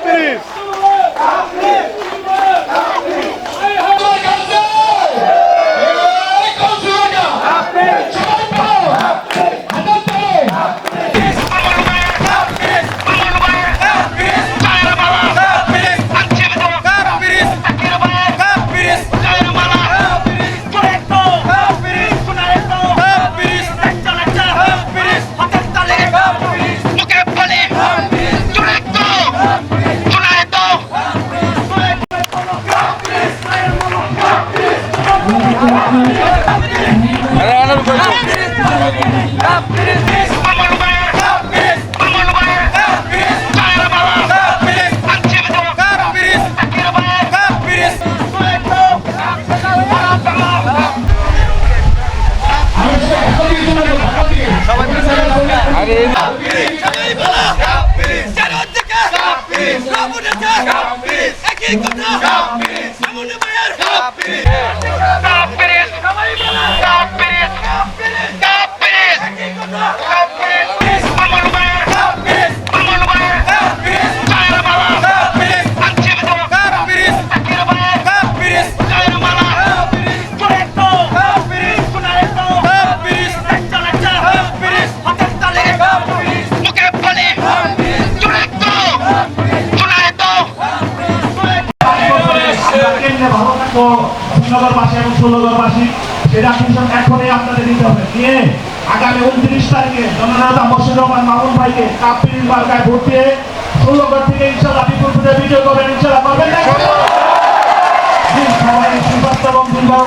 ভাই আমরা থাকব শ্রীনগরবাসী এবং ষোলগরবাসী সেটা মিশন এখনই আপনাদের নিতে হবে। নিয়ে আগামী উনত্রিশ তারিখে জননেতা মশির রহমান মামুন ভাইকে কাপ্পির মার্কায় ভোট দিয়ে ষোলগড় থেকে ইনশাল্লাহ বিপুল ভোটে বিজয় করবেন ইনশাল্লাহ করবেন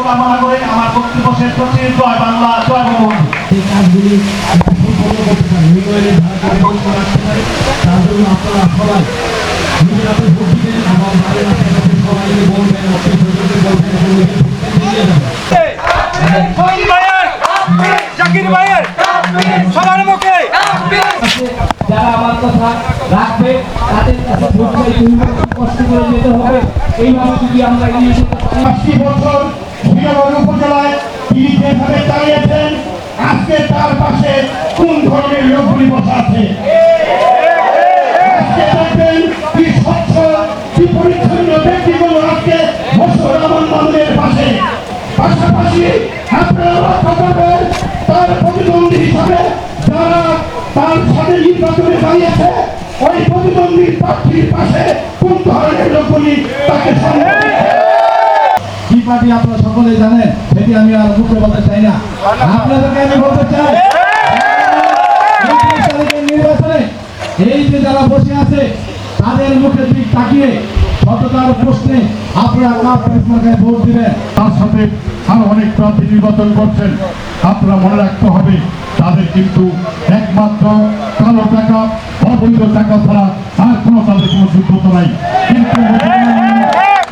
কামনা করে আমার বক্তব্য শেষ করছি। জয় বাংলা, জয় বাড়ির এইভাবে যদি আমরা এগিয়ে বছর শ্রীনগর উপজেলায় তিনি যেভাবে চালিয়েছেন আজকে তার পাশে কোন ধরনের লোকগুলি বসা আছে? আজকে দেখবেন তার প্রতিদ্বন্দ্বী হিসাবে যারা তার সাথে নির্বাচনে দাঁড়িয়েছে ওই প্রতিদ্বন্দ্বী প্রার্থীর পাশে কোন ধরনের লোকগুলি তাকে কি পার্টি আপনারা সকলে জানেন সেটি আমি আর মুখে বলতে চাই না। আপনাদেরকে আমি বলতে চাই নির্বাচনে এই যে যারা বসে আছে তাদের মুখের দিক তাকিয়ে সততার প্রশ্নে আপনারা কাপ মার্কায় ভোট দিবেন। তার সাথে আরও অনেক প্রার্থী নির্বাচন করছেন। আপনারা মনে রাখতে হবে তাদের কিন্তু একমাত্র কালো টাকা, অবৈধ টাকা ছাড়া আর কোনো তাদের কোনো যোগ্যতা নাই। কিন্তু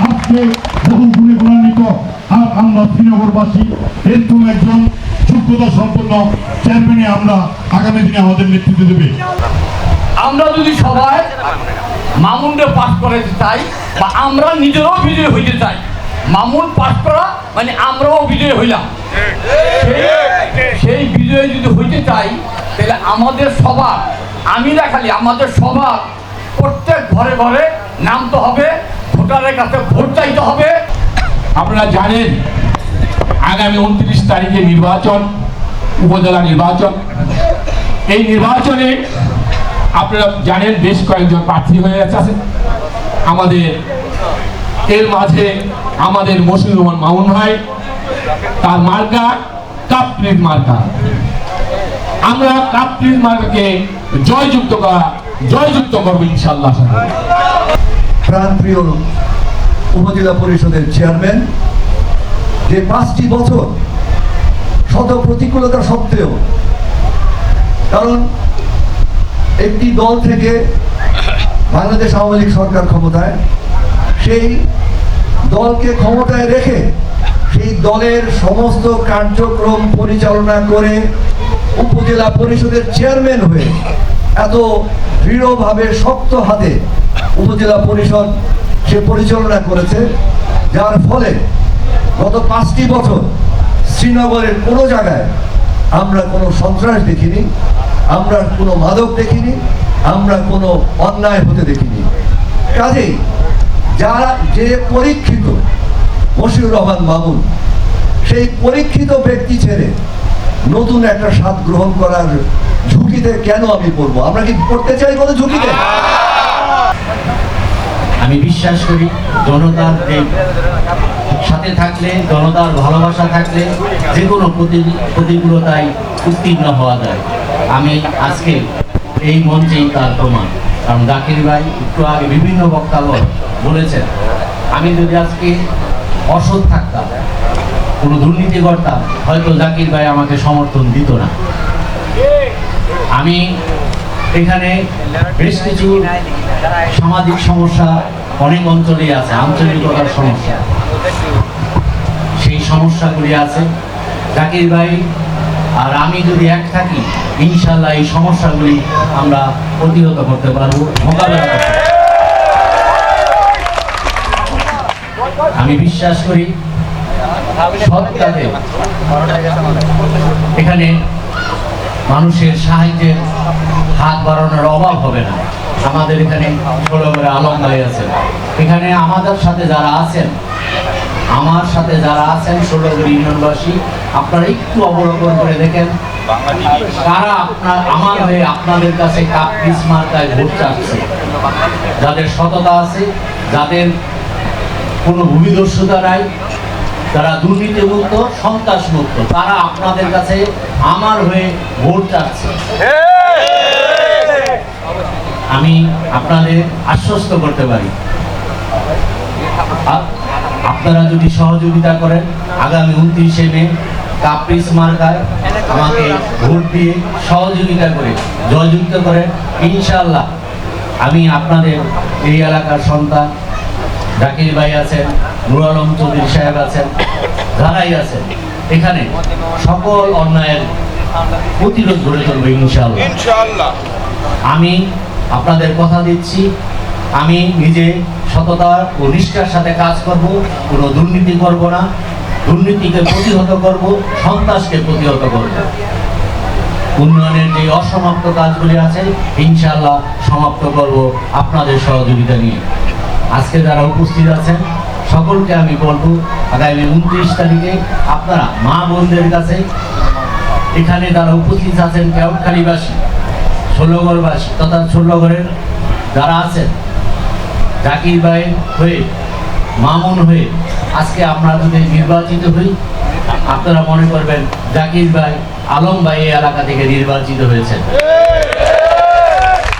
আজকে বহু গুণে গুণান্বিত আর আমরা শ্রীনগরবাসী, এরকম একজন যোগ্যতা সম্পন্ন চেয়ারম্যানে আমরা আগামী দিনে আমাদের নেতৃত্ব দেবে। আমরা যদি সবাই মামুনকে পাস করাতে চাই বা আমরা নিজেরাও বিজয় হইতে চাই, মামুন পাস করা মানে আমরাও বিজয় হইলাম। সেই- বিজয় যদি হইতে চাই, তাহলে আমাদের সবার, আমি না খালি, আমাদের সবার প্রত্যেক ঘরে ঘরে নামতে হবে, ভোটারের কাছে ভোট চাইতে হবে। আপনারা জানেন, আগামী উনত্রিশ তারিখে নির্বাচন, উপজেলা নির্বাচন। এই নির্বাচনে আপনারা জানেন, বেশ কয়েকজন প্রার্থী হয়ে আছে। আমাদের, এর মাঝে আমাদের মসির রহমান মামুন ভাই তার মার্কা কাপ্রিট মার্কা। আমরা কাপ্রিট মার্কাকে জয়যুক্ত করা, জয়যুক্ত করব ইনশাল্লাহ প্রাণপ্রিয় উপজেলা পরিষদের চেয়ারম্যান, যে পাঁচটি বছর শত প্রতিকূলতা সত্ত্বেও, কারণ একটি দল থেকে বাংলাদেশ আওয়ামী লীগ সরকার ক্ষমতায়, সেই দলকে ক্ষমতায় রেখে সেই দলের সমস্ত কার্যক্রম পরিচালনা করে উপজেলা পরিষদের চেয়ারম্যান হয়ে এত দৃঢ়ভাবে শক্ত হাতে উপজেলা পরিষদ সে পরিচালনা করেছে, যার ফলে গত পাঁচটি বছর শ্রীনগরের কোনো জায়গায় আমরা কোনো সন্ত্রাস দেখিনি, আমরা কোনো মাদক দেখিনি, আমরা কোনো অন্যায় হতে দেখিনি। কাজেই যারা যে পরীক্ষিত মশিউর রহমান মামুন, সেই পরীক্ষিত ব্যক্তি ছেড়ে নতুন একটা স্বাদ গ্রহণ করার ঝুঁকিতে কেন আমি পড়ব? আমরা কি পড়তে চাই কোনো ঝুঁকিতে? আমি বিশ্বাস করি জনতার সাথে থাকলে, জনতার ভালোবাসা থাকলে যে কোনো প্রতি- প্রতিকূলতায় উত্তীর্ণ হওয়া যায়। আমি আজকে এই মঞ্চেই তার প্রমাণ। কারণ জাকির ভাই একটু আগে বিভিন্ন বক্তব্য বলেছেন, আমি যদি আজকে অসৎ থাকতাম কোনো দুর্নীতি করতাম হয়তো জাকির ভাই আমাকে সমর্থন দিত না। আমি এখানে বেশ কিছু সামাজিক সমস্যা অনেক অঞ্চলেই আছে, আঞ্চলিকতার সমস্যা। সেই সমস্যাগুলি আছে। জাকির ভাই আর আমি যদি এক থাকি, ইনশাল্লাহ এই সমস্যাগুলি আমরা প্রতিহত করতে পারব। মোকাবেলা আমি বিশ্বাস করি এখানে মানুষের সাহায্যের হাত বাড়ানোর অভাব হবে না। আমাদের এখানে ষোলো করে আলম ভাই আছেন। এখানে আমাদের সাথে যারা আছেন, আমার সাথে যারা আছেন ষোলোগড় ইউনিয়নবাসী, আপনারা একটু অবলোকন করে দেখেন, তারা আপনার আমার হয়ে আপনাদের কাছে কাপ পিস মার্কায় ভোট চাচ্ছে। যাদের সততা আছে, যাদের কোনো ভূমিদস্যুতা নাই, যারা দুর্নীতিমুক্ত সন্ত্রাস মুক্ত তারা আপনাদের কাছে আমার হয়ে ভোট চাচ্ছে। আমি আপনাদের আশ্বস্ত করতে পারি। আপনারা যদি সহযোগিতা করেন, আগামী উনত্রিশে মে কাপ্রিস মার্কায় আমাকে ভোট দিয়ে সহযোগিতা করে, জয়যুক্ত করেন ইনশাল্লাহ আমি আপনাদের এই এলাকার সন্তান জাকির ভাই আছেন নুর আলম চৌধুরী সাহেব আছেন যারাই আছেন। এখানে সকল অন্যায়ের প্রতিরোধ গড়ে তুলবে ইনশাল্লাহ আমি আপনাদের কথা দিচ্ছি আমি নিজে সততা ও নিষ্ঠার সাথে কাজ করব কোনো দুর্নীতি করব না দুর্নীতিকে প্রতিহত করব সন্ত্রাসকে প্রতিহত করব। উন্নয়নের যে অসমাপ্ত কাজগুলি আছে ইনশাআল্লাহ সমাপ্ত করব আপনাদের সহযোগিতা নিয়ে। আজকে যারা উপস্থিত আছেন, সকলকে আমি বলব, আগামী উনত্রিশ তারিখে আপনারা মা বোনদের কাছে, এখানে যারা উপস্থিত আছেন কেউটখালীবাসী ষোলোগড়বাসী তথা ষোলোগড়ের যারা আছেন, জাকির ভাই হয়ে, মামুন হয়ে, আজকে আমরা যদি নির্বাচিত হই, আপনারা মনে করবেন জাকির ভাই আলম ভাই এই এলাকা থেকে নির্বাচিত হয়েছেন।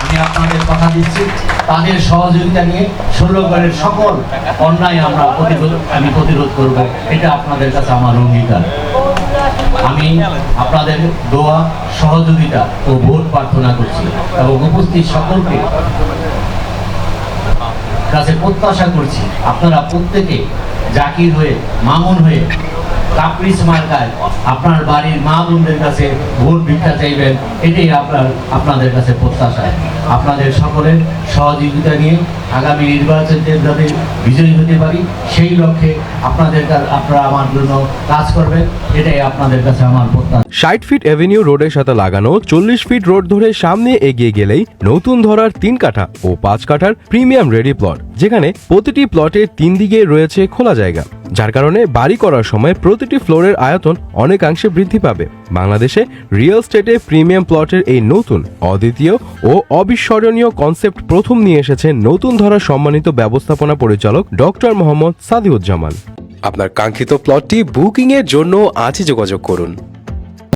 আমি আপনাদের কথা দিচ্ছি। তাদের সহযোগিতা নিয়ে ষোলোগড়ের সকল অন্যায় আমরা প্রতিরোধ, আমি প্রতিরোধ করব। এটা আপনাদের কাছে আমার অঙ্গীকার। আমি আপনাদের দোয়া, সহযোগিতা ও ভোট প্রার্থনা করছি এবং উপস্থিত সকলকে কাছে প্রত্যাশা করছি। আপনারা প্রত্যেকে জাকির হয়ে, মামুন হয়ে কাপ্রিস মার্কায় আপনার বাড়ির মা বোনদের কাছে ভোট ভিক্ষা চাইবেন, এটাই আপনার, আপনাদের কাছে প্রত্যাশা। আপনাদের সকলের সহযোগিতা নিয়ে আগামী নির্বাচনে যাতে বিজয়ী হতে পারি, সেই লক্ষ্যে আপনাদের আপনারা আমার জন্য কাজ করবেন, এটাই আপনাদের কাছে আমার প্রত্যাশা। ষাট ফিট এভিনিউ রোডের সাথে লাগানো চল্লিশ ফিট রোড ধরে সামনে এগিয়ে গেলেই নতুন ধরার তিন কাঠা ও পাঁচ কাঠার প্রিমিয়াম রেডি প্লট, যেখানে প্রতিটি প্লটের তিন দিকে রয়েছে খোলা জায়গা। যার কারণে বাড়ি করার সময় প্রতিটি ফ্লোরের আয়তন অনেকাংশে বৃদ্ধি পাবে। বাংলাদেশে রিয়েল স্টেটে প্রিমিয়াম প্লটের এই নতুন, অদ্বিতীয় ও অবিস্মরণীয় কনসেপ্ট প্রথম নিয়ে এসেছে নতুন ধরা সম্মানিত ব্যবস্থাপনা পরিচালক ডক্টর মোহাম্মদ সাদিউজ্জামান। আপনার কাঙ্ক্ষিত প্লটটি বুকিং এর জন্য আজই যোগাযোগ করুন।